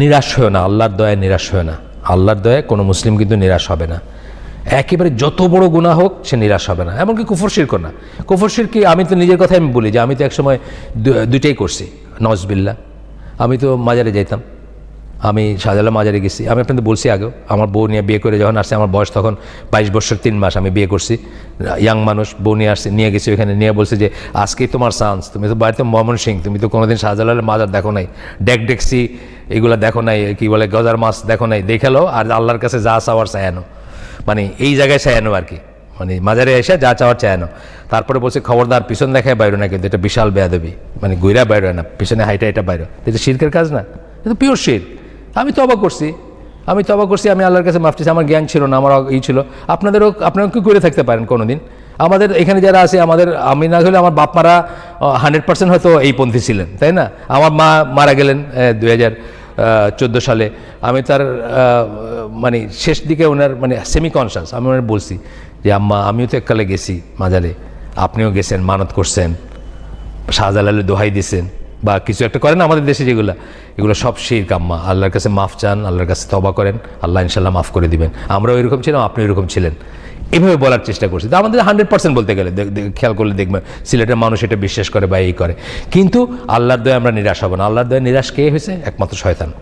নিরাশ হয়েও না, আল্লাহর দয়ায় নিরাশ হয় না। আল্লাহর দয়ায় কোনো মুসলিম কিন্তু নিরাশ হবে না। একেবারে যত বড় গুণা হোক, সে নিরাশ হবে না। এমনকি কুফর শিরক না। কুফর শির কি? আমি তো নিজের কথাই আমি বলি যে, আমি তো একসময় দুইটাই করছি নজবিল্লা আমি তো মাজারে যাইতাম। আমি শাহজালাল মাজারে গেছি। আমি আপনাদের বলছি আগেও, আমার বউ নিয়ে বিয়ে করে যখন আসছে, আমার বয়স তখন বাইশ বছর, তিন মাস আমি বিয়ে করছি। ইয়াং মানুষ, বউ নিয়ে আসছে, নিয়ে গেছি ওখানে, নিয়ে বলছে যে, আজকেই তোমার চান্স তুমি তো বাড়িতে মমন সিং তুমি তো কোনোদিন শাহজালালের মাজার দেখো নাই। ডেক ডেকসি এগুলো দেখো নাই, কি বলে, গজার মাছ দেখো নাই দেখাল আর আল্লাহর কাছে যা চাওয়ার চায়ানো মানে এই জায়গায় চায়ানো আর কি। মানে মাজারে এসে যা চাওয়ার চায়ানো তারপরে বলছে, খবরদার, পিছন দেখায় বাইরে না কিন্তু এটা বিশাল বেয়াদবি। মানে গুইরা বাইরে না, পিছনে হাইটা এটা বাইরে। এটা শিরকের কাজ না। এটা পিওর শির আমি তবা করছি। আমি তবা করছি, আমি আল্লাহর কাছে মাফ আমার জ্ঞান ছিল না, আমার ই ছিল। আপনাদেরও, আপনারাও কি করে থাকতে পারেন কোনোদিন? আমাদের এখানে যারা আছে, আমাদের আমি না হলে আমার বাপ মারা হান্ড্রেড পার্সেন্ট হয়তো এই পন্থী ছিলেন, তাই না? আমার মা মারা গেলেন দুই হাজার চোদ্দ সালে। আমি তার মানে শেষ দিকে ওনার মানে সেমি কনসাস আমি ওনার বলছি যে, আম্মা, আমিও তো এককালে গেছি মাজারে। আপনিও গেছেন, মানত করছেন শাহজালালের দোহাই দিছেন, বা কিছু একটা করেন আমাদের দেশে যেগুলো। এগুলো সব শির কাম্মা আল্লাহর কাছে মাফ চান, আল্লাহর কাছে তবা করেন, আল্লাহ ইনশাল্লাহ মাফ করে দিবেন। আমরাও এরকম ছিলাম আপনি এরকম ছিলেন। এভাবে বলার চেষ্টা করছি। তো আমাদের হান্ড্রেড পার্সেন্ট বলতে গেলে খেয়াল করলে দেখবেন সিলেটের মানুষ এটা বিশ্বাস করে বা এই করে। কিন্তু আল্লাহর দয়ে আমরা নিরাশ হব না। আল্লাহর দয়ে নিরাশ কে হয়েছে? একমাত্র শয়তান।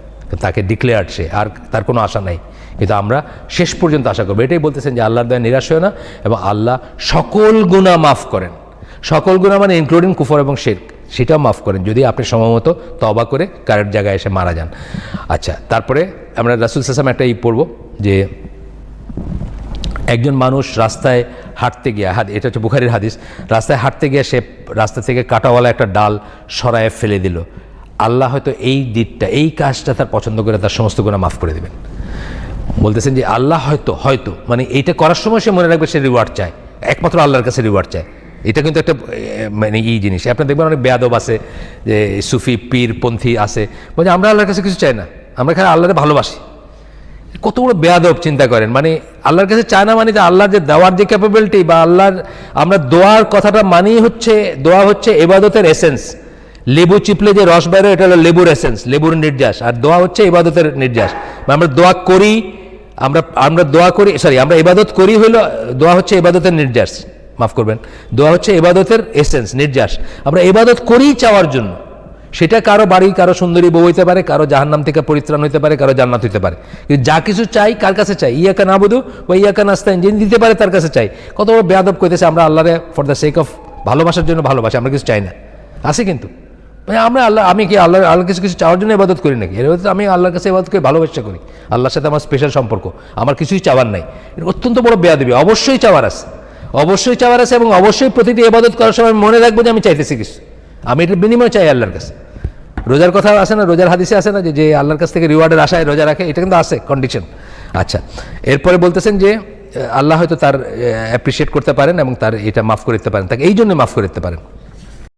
তাকে ডিক্লেয়ার সে। আর তার কোনো আশা নাই। কিন্তু আমরা শেষ পর্যন্ত আশা করব। এটাই বলতেছেন যে আল্লাহর দয়া নিরাশ হয় না এবং আল্লাহ সকল গুণা মাফ করেন। সকল গুণা মানে ইনক্লুডিং কুফর এবং শেরক। সেটাও মাফ করেন। যদি আপনি সময়মতো তবা করে কারের জায়গায় এসে মারা যান। আচ্ছা তারপরে আমরা রাসুল সাসাম একটা ই পড়ব যে একজন মানুষ রাস্তায় হাঁটতে গিয়ে হাত এটা হচ্ছে বুখারির হাদিস, রাস্তায় হাঁটতে গিয়ে সে রাস্তা থেকে কাটাওয়ালা একটা ডাল সরায় ফেলে দিল। আল্লাহ হয়তো এই দিকটা, এই কাজটা তার পছন্দ করে তার সমস্ত গুণা মাফ করে দেবেন। বলতেছেন যে আল্লাহ হয়তো হয়তো মানে এইটা করার সময় সে মনে রাখবে সে রিওয়ার্ড চায়, একমাত্র আল্লাহর কাছে রিওয়ার্ড চায়। এটা কিন্তু একটা মানে এই জিনিস। আপনার দেখবেন অনেক বেয়াদব আছে, যে সুফি পীর পন্থী আছে বলছে আমরা আল্লাহর কাছে কিছু চাই না, আমরা এখানে আল্লাহরে ভালোবাসি। কত বড় বেয়াদব চিন্তা করেন? মানে আল্লাহর কাছে চায় না মানে যে আল্লাহর যে দেওয়ার যে ক্যাপাবিলিটি বা আল্লাহর, আমরা দোয়ার কথাটা মানেই হচ্ছে, দোয়া হচ্ছে এবাদতের এসেন্স লেবু চিপলে যে রস বেরো এটা হলো লেবুর এসেন্স লেবুর নির্যাস। আর দোয়া হচ্ছে ইবাদতের নির্যাস। মানে আমরা দোয়া করি, আমরা আমরা দোয়া করি সরি আমরা ইবাদত করি হইল দোয়া হচ্ছে ইবাদতের নির্যাস। মাফ করবেন। দোয়া হচ্ছে ইবাদতের এসেন্স নির্যাস। আমরা ইবাদত করি চাওয়ার জন্য। সেটা কারও বাড়ি, কারও সুন্দরী বউ হইতে পারে, কারও জাহান্নাম থেকে পরিত্রাণ হইতে পারে, কারও জান্নাত হইতে পারে। যা কিছু চাই কার কাছে চাই? ইয়াকা না বুধু বা ইয়াকা নাস্তাইন, যিনি দিতে পারে তার কাছে চাই। কত বড় বেয়াদব কইতেছে, আমরা আল্লাহরে ফর দ্য সেক অফ ভালোবাসার জন্য ভালোবাসি, আমরা কিছু চাই না। আছে কিন্তু। আমরা আল্লাহ, আমি কি আল্লাহ আল্লাহ কিছু কিছু চাওয়ার জন্য ইবাদত করি নাকি? এর আমি আল্লাহর কাছে ইবাদত করে, ভালোবাসা করি। আল্লাহর সাথে আমার স্পেশাল সম্পর্ক। আমার কিছুই চাওয়ার নাই। এটা অত্যন্ত বড় বেয়া বেয়াদবি। অবশ্যই চাওয়ার আছে। অবশ্যই চাওয়ার আছে এবং অবশ্যই প্রতিটি ইবাদত করার সময় মনে রাখব যে আমি চাইতেছি কিছু। আমি এটার বিনিময় চাই আল্লাহর কাছে। রোজার কথা আসে না, রোজার হাদিসে আসে না যে আল্লাহর কাছ থেকে রিওয়ার্ডের আশায় রোজা রাখে, এটা কিন্তু আসে কন্ডিশন আচ্ছা এরপরে বলতেছেন যে আল্লাহ হয়তো তার অ্যাপ্রিসিয়েট করতে পারেন এবং তার এটা মাফ করে দিতে পারেন। তাকে এই জন্য মাফ করে দিতে পারেন।